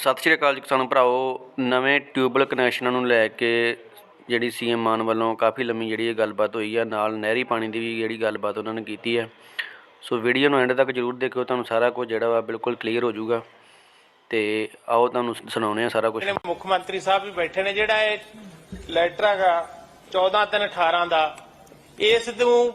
ਸਤਿ ਸ਼੍ਰੀ ਅਕਾਲ ਜੀ ਕਿਸਾਨ ਭਰਾਓ ਨਵੇਂ ਟਿਊਬਲ ਕਨੈਕਸ਼ਨਾਂ ਨੂੰ ਲੈ ਕੇ ਜਿਹੜੀ ਸੀਐਮ ਮਾਨ ਵੱਲੋਂ ਕਾਫੀ ਲੰਮੀ ਜਿਹੜੀ ਇਹ ਗੱਲਬਾਤ ਹੋਈ ਆ, ਨਾਲ ਨਹਿਰੀ ਪਾਣੀ ਦੀ ਵੀ ਜਿਹੜੀ ਗੱਲਬਾਤ ਉਹਨਾਂ ਨੇ ਕੀਤੀ ਹੈ ਸੋ ਵੀਡੀਓ ਨੂੰ ਐਂਡ ਤੱਕ ਜਰੂਰ ਦੇਖਿਓ, ਤੁਹਾਨੂੰ ਸਾਰਾ ਕੁਝ ਜਿਹੜਾ ਵਾ ਬਿਲਕੁਲ ਕਲੀਅਰ ਹੋ ਜਾਊਗਾ। ਤੇ ਆਓ ਤੁਹਾਨੂੰ ਸੁਣਾਉਂਦੇ ਆ ਸਾਰਾ ਕੁਝ। ਮੁੱਖ ਮੰਤਰੀ ਸਾਹਿਬ ਵੀ ਬੈਠੇ ਨੇ ਜਿਹੜਾ ਇਹ ਲੈਟਰ ਹੈਗਾ 14 3 18 ਦਾ। ਇਸ ਨੂੰ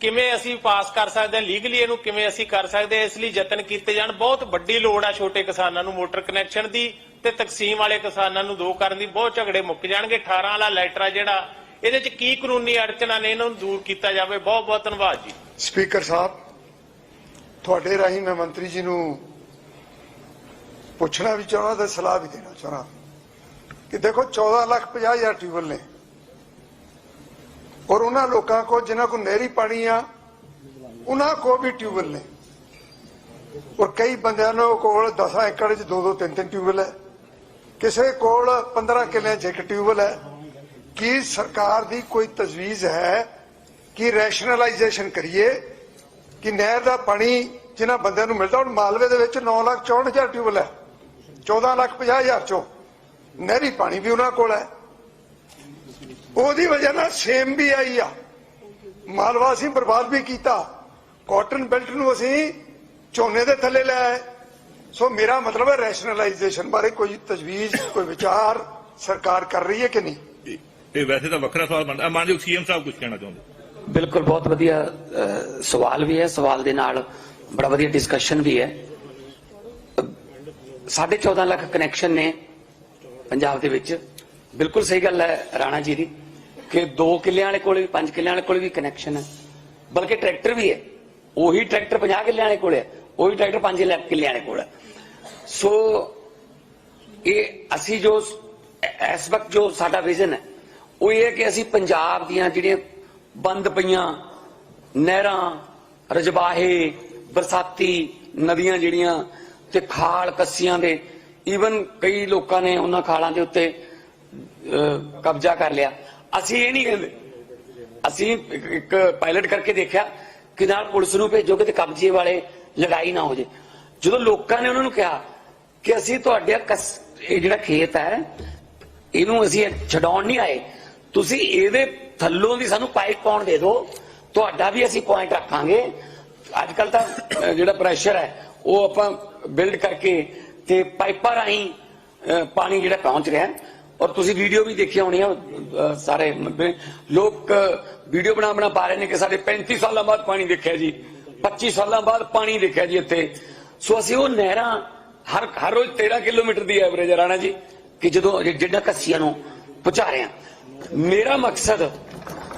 ਕਿਵੇਂ ਅਸੀਂ ਪਾਸ ਕਰ ਸਕਦੇ ਹਾਂ ਲੀਗਲੀ ਇਹਨੂੰ ਕਿਵੇਂ ਅਸੀਂ ਕਰ ਸਕਦੇ ਹਾਂ, ਇਸ ਲਈ ਯਤਨ ਕੀਤੇ ਜਾਣ। ਬਹੁਤ ਵੱਡੀ ਲੋੜ ਆ ਛੋਟੇ ਕਿਸਾਨਾਂ ਨੂੰ ਮੋਟਰ ਕਨੈਕਸ਼ਨ ਦੀ ਤੇ ਤਕਸੀਮ ਵਾਲੇ ਕਿਸਾਨਾਂ ਨੂੰ ਦੋ ਕਰਨ ਦੀ। ਬਹੁਤ ਝਗੜੇ ਮੁੱਕ ਜਾਣਗੇ। 18 ਵਾਲਾ ਲੈਟਰ ਆ ਜਿਹੜਾ, ਇਹਦੇ ਚ ਕੀ ਕਾਨੂੰਨੀ ਅੜਚਨਾਂ ਨੇ ਇਹਨਾਂ ਨੂੰ ਦੂਰ ਕੀਤਾ ਜਾਵੇ। ਬਹੁਤ ਬਹੁਤ ਧੰਨਵਾਦ ਜੀ। ਸਪੀਕਰ ਸਾਹਿਬ, ਤੁਹਾਡੇ ਰਾਹੀਂ ਮੈਂ ਮੰਤਰੀ ਜੀ ਨੂੰ ਪੁੱਛਣਾ ਵੀ ਚਾਹਣਾ ਤੇ ਸਲਾਹ ਵੀ ਦੇਣਾ ਚਾਹਣਾ ਕਿ ਦੇਖੋ 14 ਲੱਖ 50 ਹਜ਼ਾਰ ਟਿਊਬਲ ਨੇ। ਔਰ ਉਹਨਾਂ ਲੋਕਾਂ ਕੋ ਜਿਨ੍ਹਾਂ ਕੋ ਨਹਿਰੀ ਪਾਣੀ ਆ, ਉਹਨਾਂ ਕੋ ਵੀ ਟਿਊਬਲ ਨੇ। ਔਰ ਕਈ ਬੰਦਿਆਂ ਨੂੰ ਕੋਲ 10 ਏਕੜ 'ਚ ਦੋ ਦੋ ਤਿੰਨ ਤਿੰਨ ਟਿਊਬਲ ਹੈ। ਕਿਸੇ ਕੋਲ 15 ਕਿੱਲਿਆਂ 'ਚ ਇੱਕ ਟਿਊਬਲ ਹੈ। ਕੀ ਸਰਕਾਰ ਦੀ ਕੋਈ ਤਜਵੀਜ਼ ਹੈ ਕਿ ਰੈਸ਼ਨਲਾਈਜੇਸ਼ਨ ਕਰੀਏ, ਕਿ ਨਹਿਰ ਦਾ ਪਾਣੀ ਜਿਨ੍ਹਾਂ ਬੰਦਿਆਂ ਨੂੰ ਮਿਲਦਾ, ਹੁਣ ਮਾਲਵੇ ਦੇ ਵਿੱਚ 9 ਲੱਖ 64 ਹਜ਼ਾਰ ਟਿਊਬਲ ਹੈ। 14 ਲੱਖ 50 ਹਜ਼ਾਰ ਚੋਂ। ਨਹਿਰੀ ਪਾਣੀ ਵੀ ਉਹਨਾਂ ਕੋਲ ਹੈ। ਉਹਦੀ ਵਜ੍ਹਾ ਨਾਲ ਸੇਮ ਵੀ ਆਈ ਆ। ਮਾਲਵਾ ਅਸੀਂ ਬਰਬਾਦ ਵੀ ਕੀਤਾ। ਕਾਟਨ ਬੈਲਟ ਨੂੰ ਅਸੀਂ ਝੋਨੇ ਦੇ ਥੱਲੇ ਲੈ ਆਏ। ਸੋ ਮੇਰਾ ਮਤਲਬ ਹੈ ਰੈਸ਼ਨਲਾਈਜੇਸ਼ਨ ਬਾਰੇ ਕੋਈ ਤਜਵੀਜ਼ ਕੋਈ ਵਿਚਾਰ ਸਰਕਾਰ ਕਰ ਰਹੀ ਹੈ ਕਿ ਨਹੀਂ? ਇਹ- ਇਹ ਵੈਸੇ ਤਾਂ ਵੱਖਰਾ ਸਵਾਲ ਬਣਦਾ। ਮਾਨਯੋਗ ਸੀਐਮ ਸਾਹਿਬ ਕੁਝ ਕਹਿਣਾ ਚਾਹੁੰਦੇ? ਬਿਲਕੁਲ ਬਹੁਤ ਵਧੀਆ ਸਵਾਲ ਵੀ ਹੈ। ਸਵਾਲ ਦੇ ਨਾਲ ਬੜਾ ਵਧੀਆ ਡਿਸਕਸ਼ਨ ਵੀ ਹੈ। ਸਾਢੇ 14 ਲੱਖ ਕਨੈਕਸ਼ਨ ਨੇ ਪੰਜਾਬ ਦੇ ਵਿੱਚ। ਬਿਲਕੁਲ ਸਹੀ ਗੱਲ ਹੈ ਰਾਣਾ ਜੀ ਦੀ। ਕਿ 2 ਕਿੱਲਿਆਂ ਵਾਲੇ ਕੋਲ ਵੀ 5 ਕਿੱਲਿਆਂ ਵਾਲੇ ਕੋਲ ਵੀ ਕਨੈਕਸ਼ਨ ਹੈ। ਬਲਕਿ ਟਰੈਕਟਰ ਵੀ ਹੈ। ਉਹੀ ਟਰੈਕਟਰ 50 ਕਿੱਲਿਆਂ ਵਾਲੇ ਕੋਲ ਹੈ। ਉਹੀ ਟਰੈਕਟਰ 5 ਲੱਖ ਕਿੱਲਿਆਂ ਵਾਲੇ ਕੋਲ ਹੈ। ਸੋ, ਇਹ ਅਸੀਂ ਜੋ ਇਸ ਵਕਤ ਜੋ ਸਾਡਾ ਵਿਜ਼ਨ ਹੈ, ਉਹ ਇਹ ਹੈ ਕਿ ਅਸੀਂ ਪੰਜਾਬ ਦੀਆਂ ਜਿਹੜੀਆਂ ਬੰਦ ਪਈਆਂ ਨਹਿਰਾਂ ਰਜਬਾਹੇ ਬਰਸਾਤੀ ਨਦੀਆਂ ਜਿਹੜੀਆਂ ਤੇ ਖਾਲ ਕੱਸੀਆਂ ਦੇ ਈਵਨ ਕਈ ਲੋਕਾਂ ਨੇ ਉਹਨਾਂ ਖਾਲਾਂ ਦੇ ਉੱਤੇ ਕਬਜ਼ਾ ਕਰ ਲਿਆ। ਅਸੀਂ ਇਹ ਨਹੀਂ ਕਹਿੰਦੇ। ਅਸੀਂ ਇੱਕ- ਪਾਇਲਟ ਕਰਕੇ ਦੇਖਿਆ ਕਿ ਨਾਲ ਪੁਲਿਸ ਨੂੰ ਭੇਜੋਗੇ ਤੇ ਕਬਜ਼ੇ ਵਾਲੇ ਲੜਾਈ ਨਾ ਹੋ ਜੇ। ਜਦੋਂ ਲੋਕਾਂ ਨੇ ਉਹਨਾਂ ਨੂੰ ਕਿਹਾ ਕਿ ਅਸੀਂ ਤੁਹਾਡੇ ਇਹ ਜਿਹੜਾ ਖੇਤ ਹੈ, ਇਹਨੂੰ ਅਸੀਂ ਛਡਾਉਣ ਨਹੀਂ ਆਏ। ਤੁਸੀਂ ਇਹਦੇ ਥੱਲੋਂ ਦੀ ਸਾਨੂੰ ਪਾਈਪ ਪਾਉਣ ਦੇ ਦਿਓ। ਤੁਹਾਡਾ ਵੀ ਅਸੀਂ ਪੁਆਇੰਟ ਰੱਖਾਂਗੇ। ਅੱਜ ਕੱਲ ਤਾਂ ਜਿਹੜਾ ਪ੍ਰੈਸ਼ਰ ਹੈ, ਉਹ ਆਪਾਂ ਬਿਲਡ ਕਰਕੇ ਤੇ ਪਾਈਪਾਂ ਰਾਹੀਂ ਪਾਣੀ ਜਿਹੜਾ ਪਹੁੰਚ ਰਿਹਾ ਹੈ। ਔਰ ਤੁਸੀਂ ਵੀਡੀਓ ਵੀ ਦੇਖੀ ਹੋਣੀ ਆ ਸਾਰੇ ਲੋਕ ਵੀਡੀਓ ਬਣਾ ਬਣਾ ਪਾ ਰਹੇ ਨੇ ਕਿ ਸਾਡੇ 35 ਸਾਲਾਂ ਬਾਅਦ ਪਾਣੀ ਦੇਖਿਆ ਜੀ 25 ਸਾਲਾਂ ਬਾਅਦ ਪਾਣੀ ਦੇਖਿਆ ਜੀ ਇੱਥੇ। ਸੋ ਅਸੀਂ ਉਹ ਨਹਿਰਾਂ ਹਰ ਹਰ ਰੋਜ਼ 13 ਕਿਲੋਮੀਟਰ ਦੀ ਐਵਰੇਜ ਰਾਣਾ ਜੀ, ਕਿ ਜਦੋਂ ਜਿ- ਕੱਸੀਆਂ ਨੂੰ ਪਹੁੰਚਾ ਰਹੇ ਹਾਂ। ਮੇਰਾ ਮਕਸਦ,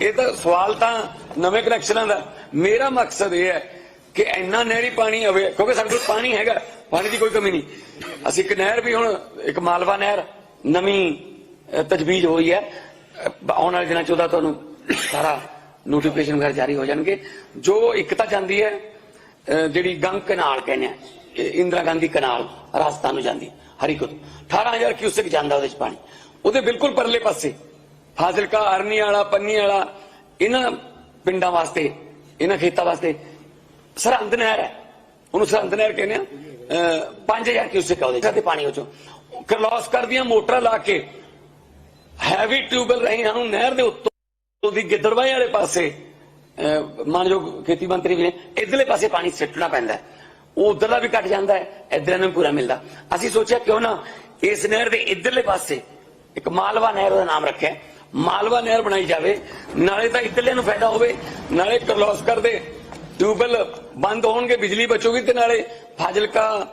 ਇਹ ਤਾਂ ਸਵਾਲ ਤਾਂ ਨਵੇਂ ਕਨੈਕਸ਼ਨਾਂ ਦਾ, ਮੇਰਾ ਮਕਸਦ ਇਹ ਹੈ ਕਿ ਇੰਨਾ ਨਹਿਰੀ ਪਾਣੀ ਆਵੇ, ਕਿਉਂਕਿ ਸਾਡੇ ਕੋਲ ਪਾਣੀ ਹੈਗਾ, ਪਾਣੀ ਦੀ ਕੋਈ ਕਮੀ ਨਹੀਂ। ਅਸੀਂ ਇੱਕ ਨਹਿਰ ਵੀ ਹੁਣ, ਇੱਕ ਮਾਲਵਾ ਨਹਿਰ, ਨਵੀਂ ਤਜਵੀਜ਼ ਹੋਈ ਹੈ। ਆਉਣ ਵਾਲੇ ਦਿਨਾਂ ਚ ਉਹਦਾ ਤੁਹਾਨੂੰ ਸਾਰਾ ਨੋਟੀਫਿਕੇਸ਼ਨ ਵਗੈਰਾ ਜਾਰੀ ਹੋ ਜਾਣਗੇ। ਜੋ ਇੱਕ ਤਾਂ ਜਾਂਦੀ ਹੈ ਜਿਹੜੀ ਗੰਗ ਕਨਾਲ ਕਹਿੰਦੇ ਆ ਇੰਦਰਾ ਗਾਂਧੀ ਕਨਾਲ ਰਾਜਸਥਾਨ ਨੂੰ ਜਾਂਦੀ ਹਰੀਕੋ ਤੋਂ 18000 ਕਿਊਸੈਕ ਜਾਂਦਾ ਉਹਦੇ ਚ ਪਾਣੀ। ਉਹਦੇ ਬਿਲਕੁਲ ਪਰਲੇ ਪਾਸੇ ਫਾਜ਼ਿਲਕਾ ਅਰਨੀ ਵਾਲਾ ਪੰਨੀ ਵਾਲਾ ਇਹਨਾਂ ਪਿੰਡਾਂ ਵਾਸਤੇ ਇਹਨਾਂ ਖੇਤਾਂ ਵਾਸਤੇ ਸਰਹੰਦ ਨਹਿਰ ਹੈ। ਉਹਨੂੰ ਸਰਹੰਦ ਨਹਿਰ ਕਹਿੰਦੇ ਆ। ਅਹ, 5000 ਕਿਊਸੈਕ ਆ ਤੇ ਪਾਣੀ ਉਹ ਚੋਂ। ਕਲੋਸ ਕਰਦੀਆਂ ਮੋਟਰਾਂ ਲਾ ਕੇ ਹੈਵੀ ਟਿਊਬਲ ਰਹੀ ਸਾਨੂੰ ਨਹਿਰ ਦੇ ਉੱਤੋਂ ਦੀ ਗਿੱਦੜਵਾਈ ਵਾਲੇ ਪਾਸੇ ਮਾਨਯੋਗ ਖੇਤੀ ਮੰਤਰੀ ਵੀ ਨੇ ਇਧਰਲੇ ਪਾਸੇ ਪਾਣੀ ਸਿੱਟਣਾ ਪੈਂਦਾ ਹੈ। ਉਹ ਉਧਰਲਾ ਵੀ ਘਟ ਜਾਂਦਾ ਹੈ ਇਧਰ ਨੂੰ ਪੂਰਾ ਮਿਲਦਾ। ਅਸੀਂ ਸੋਚਿਆ ਕਿਉਂ ਨਾ ਇਸ ਨਹਿਰ ਦੇ ਇਧਰਲੇ ਪਾਸੇ ਇੱਕ ਮਾਲਵਾ ਨਹਿਰ ਦਾ ਨਾਮ ਰੱਖਿਆ। ਮਾਲਵਾ ਨਹਿਰ ਬਣਾਈ ਜਾਵੇ, ਨਾਲੇ ਤਾਂ ਇਧਰਲੇ ਨੂੰ ਫਾਇਦਾ ਹੋਵੇ, ਨਾਲੇ ਕਰਲੋਸਕਰ ਦੇ ਟਿਊਬਲ ਬੰਦ ਹੋਣਗੇ, ਬਿਜਲੀ ਬਚੂਗੀ ਤੇ ਨਾਲੇ ਫਾਜ਼ਿਲਕਾ,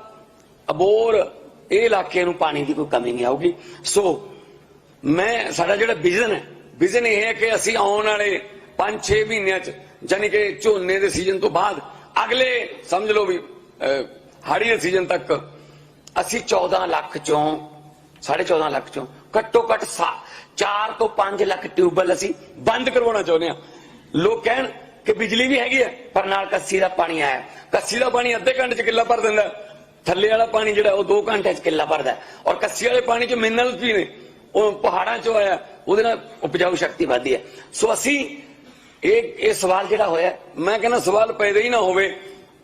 ਅਬੋਰ, ਇਹ ਇਲਾਕੇ ਨੂੰ ਪਾਣੀ ਦੀ ਕੋਈ ਕਮੀ ਨਹੀਂ ਆਊਗੀ। ਸੋ ਮੈਂ, ਸਾਡਾ ਜਿਹੜਾ ਵਿਜ਼ਨ ਹੈ ਵਿਜ਼ਨ ਇਹ ਹੈ ਕਿ ਅਸੀਂ ਆਉਣ ਵਾਲੇ 5-6 ਮਹੀਨਿਆਂ ਚ ਯਾਨੀ ਕਿ ਝੋਨੇ ਦੇ ਸੀਜ਼ਨ ਤੋਂ ਬਾਅਦ, ਅਗਲੇ, ਸਮਝ ਲਓ ਵੀ ਹਾੜੀ ਦੇ ਸੀਜ਼ਨ ਤੱਕ, ਅਸੀਂ 14 ਲੱਖ ਚੋਂ 14.5 ਲੱਖ ਚੋਂ ਘੱਟੋ ਘੱਟ 4 ਤੋਂ 5 ਲੱਖ ਟਿਊਬਲ ਅਸੀਂ ਬੰਦ ਕਰਵਾਉਣਾ ਚਾਹੁੰਦੇ ਹਾਂ। ਲੋਕ ਕਹਿਣ ਕਿ ਬਿਜਲੀ ਵੀ ਹੈਗੀ ਹੈ, ਪਰ ਨਾਲ ਕੱਸੀ ਦਾ ਪਾਣੀ ਆਇਆ ਕੱਸੀ ਦਾ ਪਾਣੀ ਅੱਧੇ ਘੰਟੇ ਚ ਕਿੱਲਾ ਭਰ ਦਿੰਦਾ ਥੱਲੇ ਵਾਲਾ ਪਾਣੀ ਜਿਹੜਾ ਉਹ 2 ਘੰਟੇ ਚ ਕਿੱਲਾ ਭਰਦਾ ਔਰ ਕੱਸੀ ਵਾਲੇ ਪਾਣੀ ਚ ਮਿਨਰਲਸ ਵੀ ਨੇ। ਉਹ ਪਹਾੜਾਂ ਚੋਂ ਆਇਆ, ਉਹਦੇ ਨਾਲ ਉਪਜਾਊ ਸ਼ਕਤੀ ਵਧਦੀ ਹੈ। ਸੋ ਅਸੀਂ ਇਹ ਇਹ ਸਵਾਲ ਜਿਹੜਾ ਹੋਇਆ, ਮੈਂ ਕਹਿੰਦਾ ਸਵਾਲ ਪੈਦਾ ਹੀ ਨਾ ਹੋਵੇ,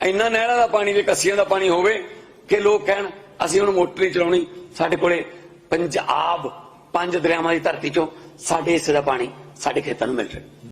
ਇੰਨਾ ਨਹਿਰਾਂ ਦਾ ਪਾਣੀ ਤੇ ਕੱਸੀਆਂ ਦਾ ਪਾਣੀ ਹੋਵੇ ਕਿ ਲੋਕ ਕਹਿਣ, ਅਸੀਂ ਹੁਣ ਮੋਟਰ ਨਹੀਂ ਚਲਾਉਣੀ, ਸਾਡੇ ਕੋਲੇ ਪੰਜਾਬ ਪੰਜ ਦਰਿਆਵਾਂ ਦੀ ਧਰਤੀ ਚੋਂ ਸਾਡੇ ਹਿੱਸੇ ਦਾ ਪਾਣੀ ਸਾਡੇ ਖੇਤਾਂ ਨੂੰ ਮਿਲ ਰਿਹਾ